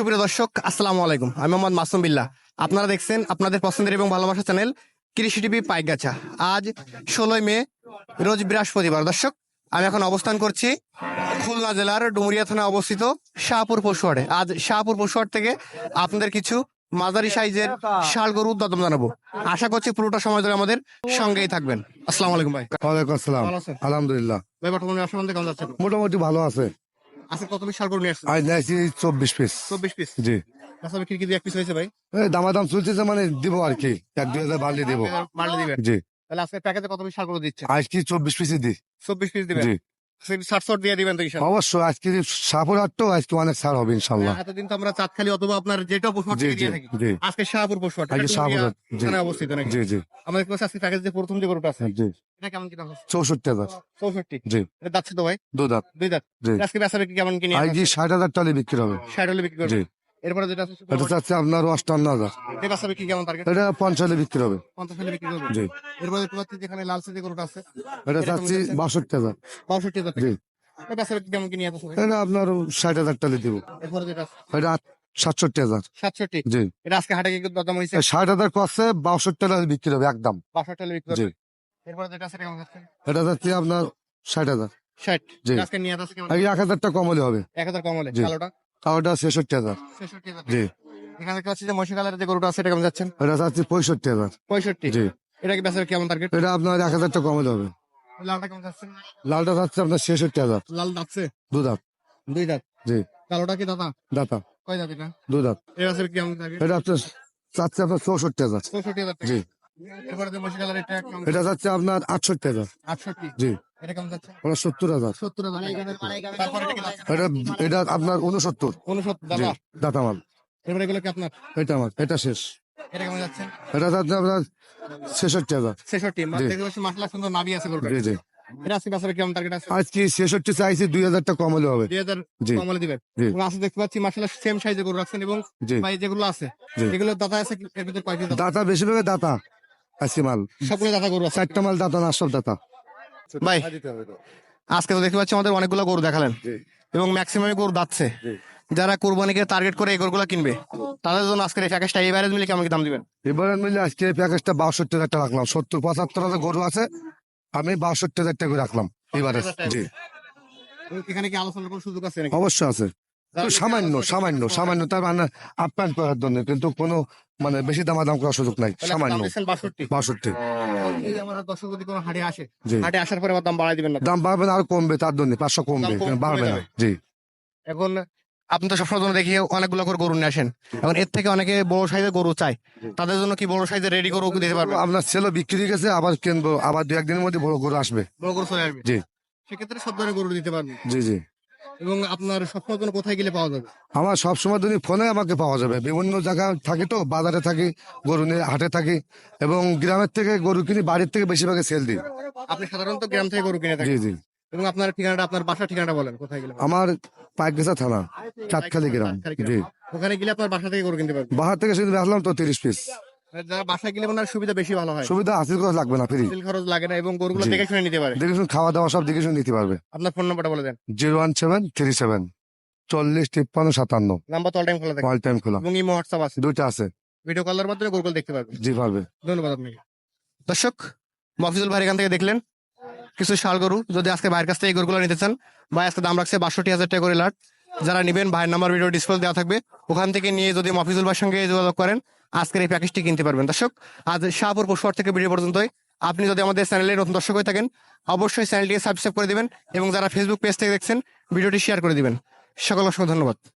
সুপ্রিয় দর্শক আসসালামু আলাইকুম। আমি মোহাম্মদ মাসুম বিল্লাহ। আপনারা দেখছেন আপনাদের পছন্দের এবং ভালোবাসা চ্যানেল কৃষি টিভি পাইকগাছা। আজ ষোলোই মে রোজ বৃহস্পতিবার। দর্শক আমি এখন অবস্থান করছি খুলনা জেলার ডুমুরিয়া থানায় অবস্থিত শাহপুর পশুহাটে আজ শাহপুর পশুহাট থেকে আপনাদের কিছু মাঝারি সাইজের শাল গরু উদ্যতম জানাব। আশা করছি পুরোটা সময় ধরে আমাদের সঙ্গেই থাকবেন। আসসালামু আলাইকুম ভাই। ওয়ালাইকুম আসসালাম। আলহামদুলিল্লাহ। ভাই বর্তমানে আসলে কেমন যাচ্ছে? মোটামুটি ভালো আছে। আজকে কত পিস শাল গরু নিয়ে আসছেন আজ নিয়েছি চব্বিশ পিস চব্বিশ পিস জি। আচ্ছা বিক্রি কি এক পিস হয়েছে ভাই? দামাদাম চলতেছে মানে দিব আর কি। এক দুই হাজার বাড়লে দিব। মারলে দিবেন। জি। তাহলে আজকে প্যাকেজে কত পিস শাল গরু দিচ্ছে আজকে চব্বিশ পিসই দিই। চব্বিশ পিস দিবেন? জি। দিয়ে দিবেন তো অবশ্যই আজকে অনেক হবে ইনশাল্লাহ এতদিন তো আমরা চাঁদখালি অথবা আপনার যেটা পশুহাট জি থেকে জি দিয়ে থাকি আজকে শাহপুর পশুহাট আজকে শাহপুর এখানে অবস্থিত নাকি? জি জি। আমাদের কাছে আজকে প্যাকেজ যে প্রথম যে গরুটা আছে জি। এটা কেমন কি দাম চৌষট্টি হাজার। চৌষট্টি? জি। এটা তো ভাই? দাঁত দুই দাঁত। আজকে বেচা বিক্রি কেমন কিনে ষাট হাজার টলে বিক্রি হবে। ষাট হলে বিক্রি করবে? এরপরে যেটা আছে এটা চাচ্ছে আপনার অষ্টান্ন হাজার। বিক্রি কেমন টার্গেট এটা পঞ্চালে বিক্রি হবে। পঞ্চাশ হলে বিক্রি করবে জি। এরপরে দেখতে পাচ্ছি যেখানে লাল সাইজের গরুটা আছে এটা চাচ্ছি বাষট্টি হাজার। বাষট্টি হাজার জি। বিক্রি কেমন কিনে এটা আপনার ষাট হাজার দিব। এরপরে যেটা এটা সাতষট্টি হাজার। সাতষট্টি? জি। এটা আজকে হাটে গিয়ে দাম হয়েছে? ষাট হাজার কষে বাষট্টি হাজার বিক্রি হবে একদম। বাষট্টি হলে বিক্রি জি। এরপরে যেটা আছে কেমন যাচ্ছে? এটা যাচ্ছে আপনার ষাট হাজার। ষাট। জি। আজকে নিয়ে আছে এক হাজারটা কম হলে হবে। এক হাজার কম হলে। জি। কালোটা? তাও এটা ছেষট্টি হাজার। জি। এখানে পাচ্ছি যে মহিষা কালারের যে গরুটা আছে এটা কেমন যাচ্ছেন? এটা যাচ্ছে পঁয়ষট্টি হাজার। পঁয়ষট্টি? জি। এটা কি বেচার কেমন টার্গেট এটা আপনার এক হাজারটা কম হলে হবে লালটা কেমন যাচ্ছে লালটা যাচ্ছে আপনার ছেষট্টি হাজার। লাল যাচ্ছে? দু দাঁত। দুই দাঁত? জি। কালোটা কি দাদা দাতা। কয় দাঁত এটা? দু দাঁত। এর বেচার কেমন টার্গেট এটা আপনার যাচ্ছে আপনার চৌষট্টি হাজার। চৌষট্টি হাজার জি। এরপরে যে মহিষা কালার এটা এটা যাচ্ছে আপনার আটষট্টি হাজার। আটষট্টি? জি। এটা কেমন যাচ্ছে? ওটা সত্তর হাজার। সত্তর হাজার। তারপরে এটা এটা এটা আপনার উনসত্তর উনসত্তর জি দাদা দাতা মাল এরপরে এগুলো কি আপনার? এটা আমার এটা শেষ। এটা কেমন যাচ্ছে? এটা যাচ্ছে আপনার ছেষট্টি হাজার। ছেষট্টি জি। দেখতে পাচ্ছি মাসলা সুন্দর নাবি আছে জি জি। আজকে বেচার কেমন টার্গেট আছে? আজকে ছেষট্টি চাইছি দুই হাজারটা কম হলে হবে। দিবেন। আছে দেখতে পাচ্ছি মাসালা সেম সাইজে গরু রাখছেন এবং জি। যেগুলো আছে। এগুলো দাতা আছে কি- এর ভিতরে কয়টি দাতা? দাতা বেশিরভাগ দাতা আজকে মাল। সবগুলো দাতা গরু চারটা মাল দাতা না সব দাতা। ভাই আজকে তো দেখতে পাচ্ছি আমাদের অনেকগুলো গরু দেখালেন। এবং ম্যাক্সিমাম গরু দাচ্ছে। যারা কোরবানিকে টার্গেট করে এই গরুগুলো কিনবে তাদের জন্য আজকের এই প্যাকেজটা এই বাইরে মিলে কেমন দাম দিবেন? এবারে মিলে আজকে এই প্যাকেজটা বাষট্টি হাজার টাকা রাখলাম। সত্তর পঁচাত্তর হাজার গরু আছে আমি বাষট্টি হাজার টাকা রাখলাম এবারে। জি। এখানে কি আলোচনার কোনো সুযোগ আছে অবশ্যই আছে। সামান্য সামান্য সামান্য তার মানে আপ্যায়ন করার জন্য কিন্তু কোনো মানে বেশি দামাদাম করার সুযোগ নাই সামান্য। বাষট্টি। বাষট্টি। এই যে দর্শক যদি কোনো হাটে আসে জি। হাটে আসার পরে আবার দাম বাড়াই দিবেন না দাম বাড়বে না আর কমবে তার জন্য পাঁচশো কমবে দাম কম- বাড়বে কমে না। যাবে। জি। এখন আপনি তো সবসময় জন্য দেখি অনেকগুলো করে গরু নিয়ে আসেন। এখন এর থেকে অনেকে বড় সাইজের গরু চায়। তাদের জন্য কি বড় সাইজের রেডি গরু দিতে পারবে? আপনার ছেলে বিক্রি হয়ে গেছে আবার কিনবো আবার দু একদিনের মধ্যে বড় গরু আসবে। বড় গরু চলে আসবে। জি। সেক্ষেত্রে সব ধরনের গরু দিতে পারবেন জি জি। এবং আপনার সবসময় জন্য কোথায় গেলে পাওয়া যাবে? আমার সব সময় ধরে ফোনে আমাকে পাওয়া যাবে বিভিন্ন জায়গায় থাকি তো বাজারে থাকি গরু নিয়ে হাটে থাকি এবং গ্রামের থেকে গরু কিনি বাড়ির থেকে বেশিরভাগ সেল দিই। আপনি সাধারণত গ্রাম থেকে গরু কিনে জি থাকেন? জি এবং আপনার ঠিকানাটা আপনার বাসার ঠিকানাটা বলেন কোথায় গেলে আমার পাইকগেছা থানা চাঁদখালি গ্রাম। জি। ওখানে গেলে আপনার বাসা থেকে গরু কিনতে পারবেন? বাহার থেকে সেদিন আসলাম তো তিরিশ পিস যারা বাসায় গেলে ওনার সুবিধা বেশি ভালো হয়। সুবিধা হাসিল করে লাগবে না ফ্রি। তেল খরচ লাগে না এবং গরুগুলো দেখে শুনে নিতে পারে। দেখে শুনে খাওয়া দাওয়া সব দেখে শুনে নিতে পারবে। আপনার ফোন নাম্বারটা বলে দেন। Zero one seven three seven চল্লিশ তিপ্পান্ন সাতান্ন। নাম্বার তো অল টাইম খোলা থাকে। অল টাইম খোলা। এবং ইমো হোয়াটসঅ্যাপ আছে। দুইটা আছে। ভিডিও কলের মাধ্যমে গরুগুলো দেখতে পারবেন জি পারবে। ধন্যবাদ আপনাকে। দর্শক মফিজুল ভাই এখান থেকে দেখলেন কিছু শাল গরু যদি আজকে ভাইয়ের কাছ থেকে এই গরুগুলো নিতে চান ভাই আজকে দাম রাখছে বাষট্টি হাজার টাকা করে লাট যারা নেবেন, ভাইয়ের নাম্বার ভিডিও ডিসপ্লে দেওয়া থাকবে। ওখান থেকে নিয়ে যদি মফিজুল ভাইয়ের সঙ্গে যোগাযোগ করেন, আজকের এই প্যাকেজটি কিনতে পারবেন। দর্শক, আজ শাহপুর পশুয়ার থেকে ভিডিও পর্যন্তই। আপনি যদি আমাদের চ্যানেলে নতুন দর্শক হয়ে থাকেন, অবশ্যই চ্যানেলটিকে সাবস্ক্রাইব করে দেবেন এবং যারা ফেসবুক পেজ থেকে দেখছেন ভিডিওটি শেয়ার করে দেবেন। সকল অসংখ্য ধন্যবাদ।